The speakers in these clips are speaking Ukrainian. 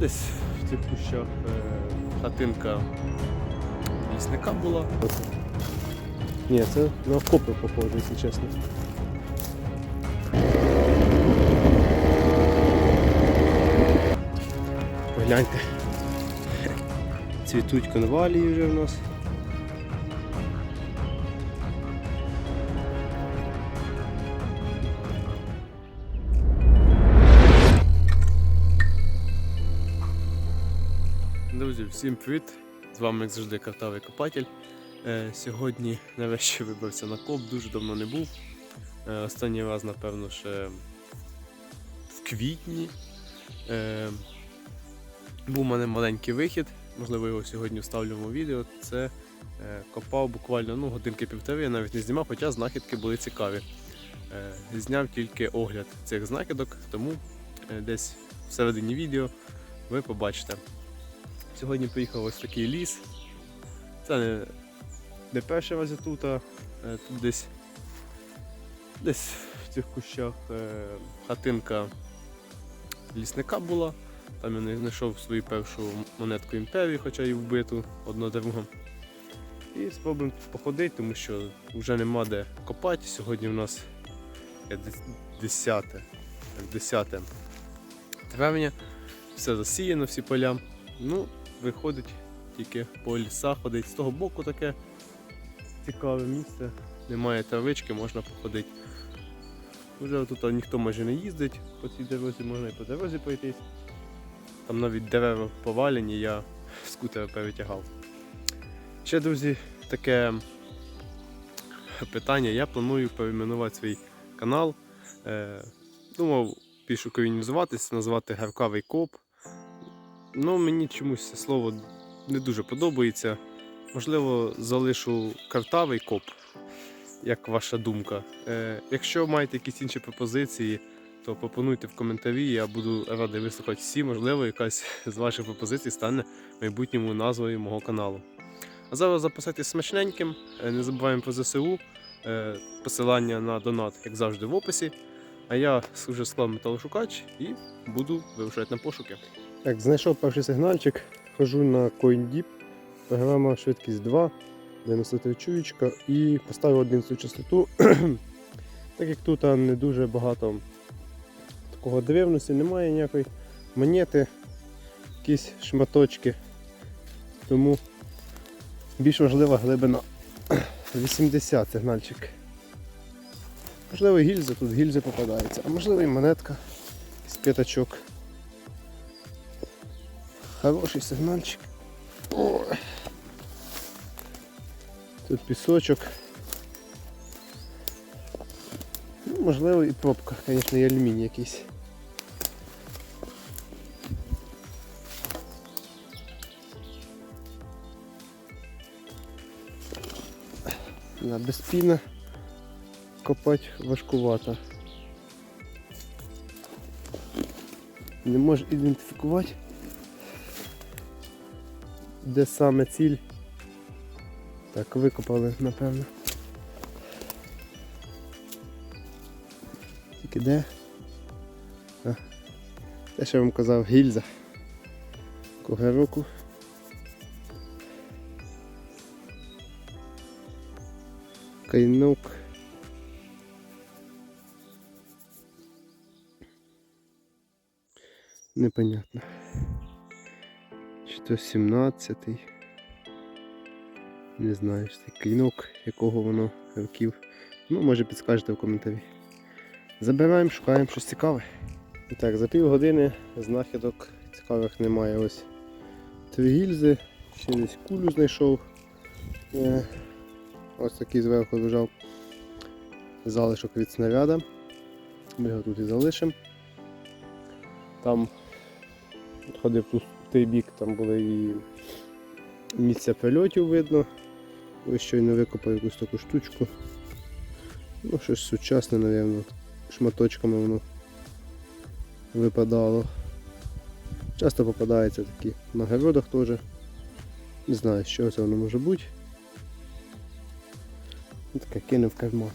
Десь в цих кущах е, хатинка лісника була. Ні, це на окопи похоже, якщо чесно. Погляньте. Цвітуть конвалії вже в нас. Всім привіт! З вами, як завжди, картавий копатель. Е, сьогодні нарешті вибрався на коп, дуже давно не був. Е, останній раз, напевно, ще в квітні. Е, був у мене маленький вихід, можливо, його сьогодні вставлю в відео. Це копав буквально ну, годинки півтори, я навіть не знімав, хоча знахідки були цікаві. Зняв тільки огляд цих знахідок, тому десь всередині відео ви побачите. Сьогодні поїхав ось такий ліс. Це не, не перший раз тут, а е, тут десь, десь в цих кущах е, хатинка лісника була. Там я знайшов свою першу монетку імперії, хоча і вбиту одну другу. І спробуємо походити, тому що вже нема де копати. Сьогодні у нас 10, 10 травня, все засіяно, всі поля. Ну, виходить тільки по лісах ходить. З того боку таке цікаве місце. Немає травички, можна походити. Вже тут ніхто майже не їздить по цій дорозі, можна і по дорозі пройтись. Там навіть дерева повалені, я скутер перетягав. Ще, друзі, таке питання. Я планую перейменувати свій канал. Е, думав більш українізуватись, назвати Гаркавий коп. Ну, мені чомусь слово не дуже подобається. Можливо, залишу картавий коп, як ваша думка. Е, якщо маєте якісь інші пропозиції, то пропонуйте в коментарі. Я буду радий вислухати всі. Можливо, якась з ваших пропозицій стане майбутньому назвою мого каналу. А зараз записайтесь смачненьким. Е, Не забуваємо про ЗСУ. Е, Посилання на донат, як завжди, в описі. А я вже склав металошукач і буду вирушати на пошуки. Так, знайшов перший сигнальчик, хожу на CoinDeep, програма швидкість 2, 93 чуєчка і поставив 11 частоту. так як тут не дуже багато такого дивності, немає ніякої монети, якісь шматочки. Тому більш важлива глибина 80 сигнальчик. Можливо, гільза, тут гільзи попадаються, а можливо і монетка з п'ятачок. Хороший сигнальчик. Ой. Тут пісочок. Ну, можливо і пробка, звісно, і алюміній якийсь. На без піна копати важкувато. Не можу ідентифікувати де саме ціль. Так, викопали, напевно. Тільки де? А, те, що я вам казав, гільза. Кого року. Кайнук. Непонятно. Чи то 17-й. Не знаю, що це клінок, якого воно років. Ну, може підскажете в коментарі. Забираємо, шукаємо щось цікаве. І так, за пів години знахідок цікавих немає. Ось три гільзи, ще десь кулю знайшов. Е, Ось такий зверху лежав залишок від снаряда. Ми його тут і залишимо. Там ходив тут той бік, там були і місця прильотів видно. Ось щойно викопав якусь таку штучку. Ну, щось сучасне, мабуть. Шматочками воно випадало. Часто попадаються такі на городах теж. Не знаю, що це воно може бути. Ну, Таке кинув карман.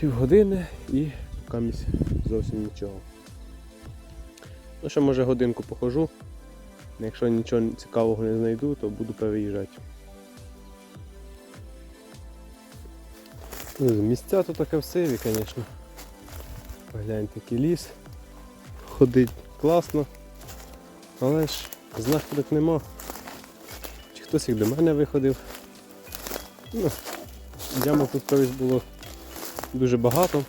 Півгодини і камість зовсім нічого. Ну, ще може годинку похожу. Якщо нічого цікавого не знайду, то буду переїжджати. Ну, Місця тут таке красиві, звісно. Погляньте, який ліс. Ходить класно. Але ж знахідок нема. Чи хтось їх до мене виходив. Ну, ямок тут колись було дуже багато.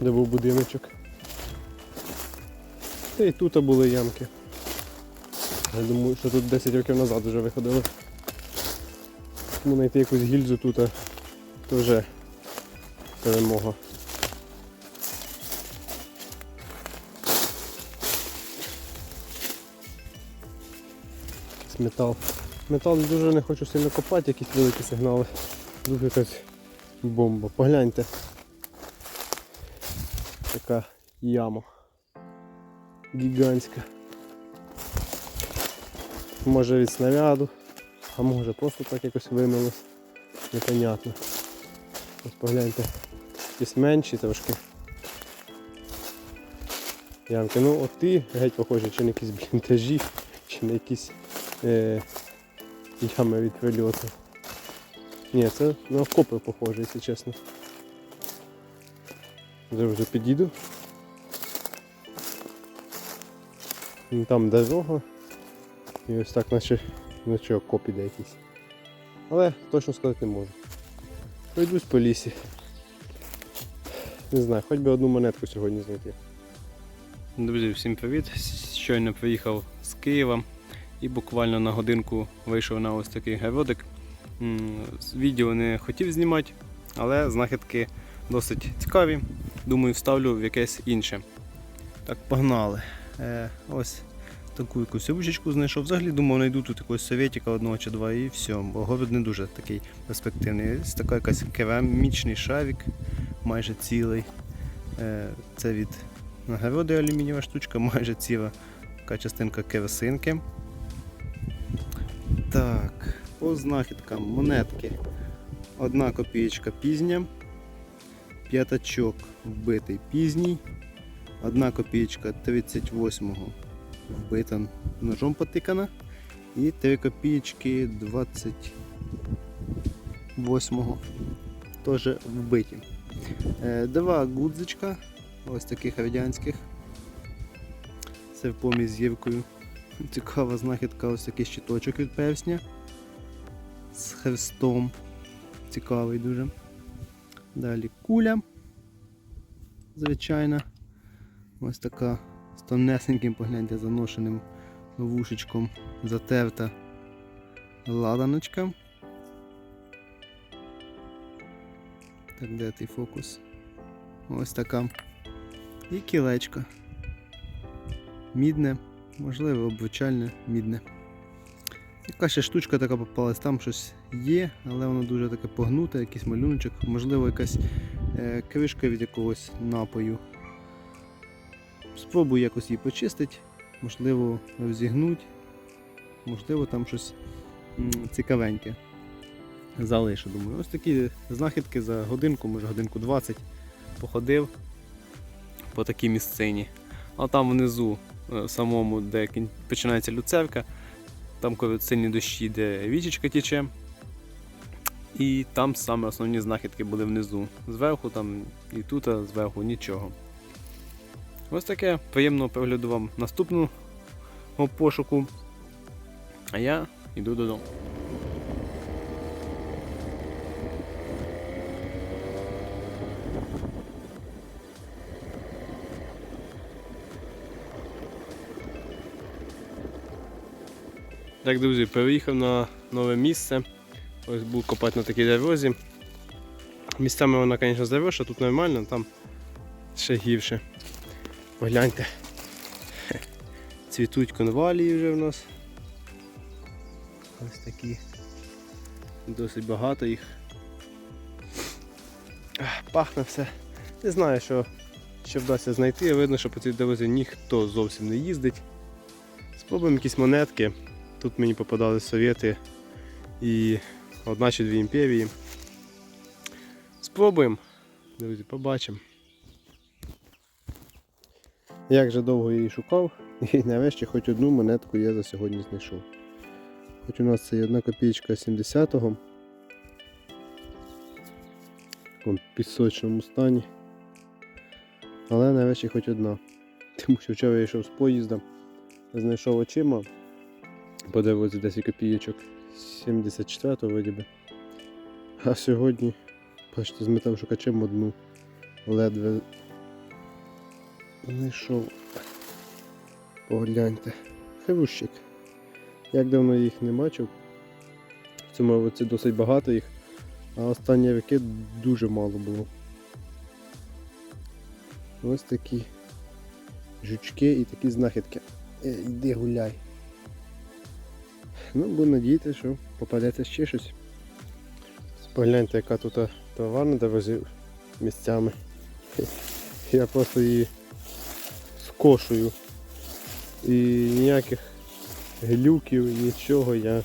Де був будиночок. Та і тут були ямки. Я думаю, що тут 10 років назад вже виходили. Тому знайти якусь гільзу тут, то вже перемога. Якийсь метал. Метал дуже не хочу сильно копати, якісь великі сигнали. Дуже якась бомба. Погляньте. Така яма. Гігантська. Може від снаряду, а може просто так якось вимилось. Непонятно. Ось погляньте. Якісь менші трошки. Ямки. Ну от ті геть похожі, чи на якісь бліндажі, чи на якісь е, ями від прильоту. Ні, це на окопи похоже, якщо чесно. Зараз вже підійду. Ну, Там дорога. І ось так наче, наче окоп іде якийсь. Але точно сказати не можу. Пройдусь по лісі. Не знаю, хоч би одну монетку сьогодні знайти. Друзі, всім привіт! Щойно приїхав з Києва і буквально на годинку вийшов на ось такий з Відео не хотів знімати, але знахідки досить цікаві. Думаю, вставлю в якесь інше. Так, погнали. Е, ось таку якусь ручечку знайшов. Взагалі думав, знайду тут якогось совєтіка одного чи два і все, бо город не дуже такий перспективний. Ось така якась керамічний шарик, майже цілий. Е, це від нагороди алюмінієва штучка, майже ціла така частинка керосинки. Так, по знахідкам монетки. Одна копієчка пізня, п'ятачок вбитий пізній, одна копієчка 38-го вбита ножом потикана, і три копієчки 28-го теж вбиті. Е, Два гудзичка, ось таких радянських. Це в помість з гіркою. Цікава знахідка, ось такий щиточок від персня з хрестом. Цікавий дуже. Далі куля. Звичайна. Ось така з тонесеньким, погляньте, заношеним вушечком затерта ладаночка. Так, де той фокус? Ось така. І кілечко. Мідне, можливо, обручальне, мідне. Яка ще штучка така попалась, там щось є, але воно дуже таке погнуте, якийсь малюночок, можливо, якась е, кришка від якогось напою. Спробую якось її почистити, можливо, розігнути, можливо, там щось цікавеньке. Залишу, думаю. Ось такі знахідки за годинку, може годинку 20 походив по такій місцині. А там внизу, е, самому, де починається люцерка, там коли дощі, де вічечка тіче. І там саме основні знахідки були внизу. Зверху там і тут, а зверху нічого. Ось таке приємного перегляду вам наступного пошуку. А я йду додому. Так, друзі, переїхав на нове місце. Ось був копати на такій дорозі. Місцями вона, звісно, заросша, тут нормально, там ще гірше. Погляньте. Цвітуть конвалії вже в нас. Ось такі. Досить багато їх. Пахне все. Не знаю, що, що вдасться знайти. Видно, що по цій дорозі ніхто зовсім не їздить. Спробуємо якісь монетки. Тут мені попадали совєти і одна чи дві імперії. Спробуємо. Друзі, побачимо. Як же довго її шукав, і нарешті хоч одну монетку я за сьогодні знайшов. Хоч у нас це і одна копійка 70-го. В такому пісочному стані. Але нарешті хоч одна. Тому що вчора я йшов з поїзда, знайшов очима, подивився 10 копійочок 74-го вроді. А сьогодні, бачите, з металошукачем одну ледве знайшов. Погляньте. Хрущик. Як давно їх не бачив. В цьому році досить багато їх, а останні роки дуже мало було. Ось такі жучки і такі знахідки. Е, Йди гуляй. Ну, буду надіятися, що попадеться ще щось. Погляньте, яка тут товарна довозив місцями. Я просто її скошую. І ніяких глюків, нічого я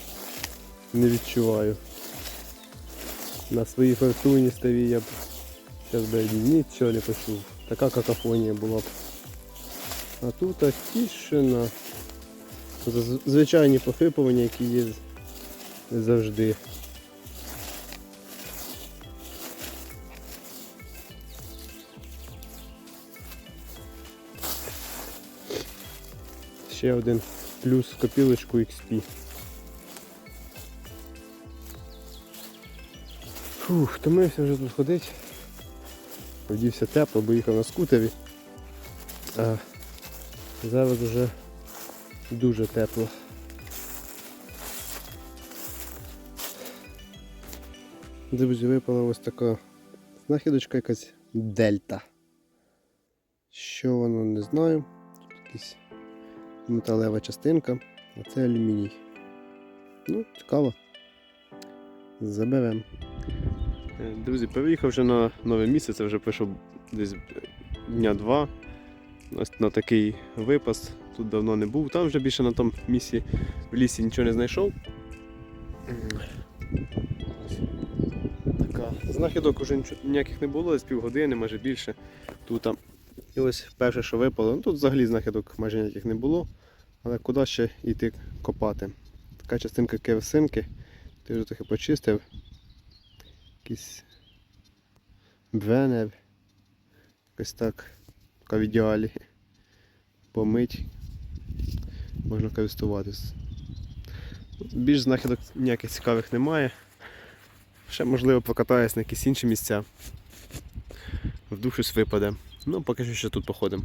не відчуваю. На своїй фортуні ставі я б зараз би нічого не почув. Така какофонія була б. А тут тишина. Звичайні похрипування, які є завжди. Ще один плюс копілочку XP. Фух, втомився вже тут ходити. Одівся тепло, бо їхав на скутері. А зараз вже дуже тепло. Друзі, випала ось така знахідочка якась дельта. Що воно не знаю. Тут якісь металева частинка, а це алюміній. Ну, цікаво. Заберемо. Е, Друзі, переїхав вже на нове місце, це вже пройшов десь дня два. Ось на такий випас. Тут давно не був. Там вже більше на тому місці в лісі нічого не знайшов. Така. Знахідок вже ніяких не було, з півгодини, може більше. Тут. І ось перше, що випало. Ну, тут взагалі знахідок майже ніяких не було. Але куди ще йти копати? Така частинка керосинки. Ти вже трохи почистив. Якийсь бвенер. Якось так. В ідеалі. Помить. Можна користуватись. Більш знахідок ніяких цікавих немає. Ще можливо покатаюсь на якісь інші місця. Вдруг щось випаде. Ну, поки що ще тут походимо.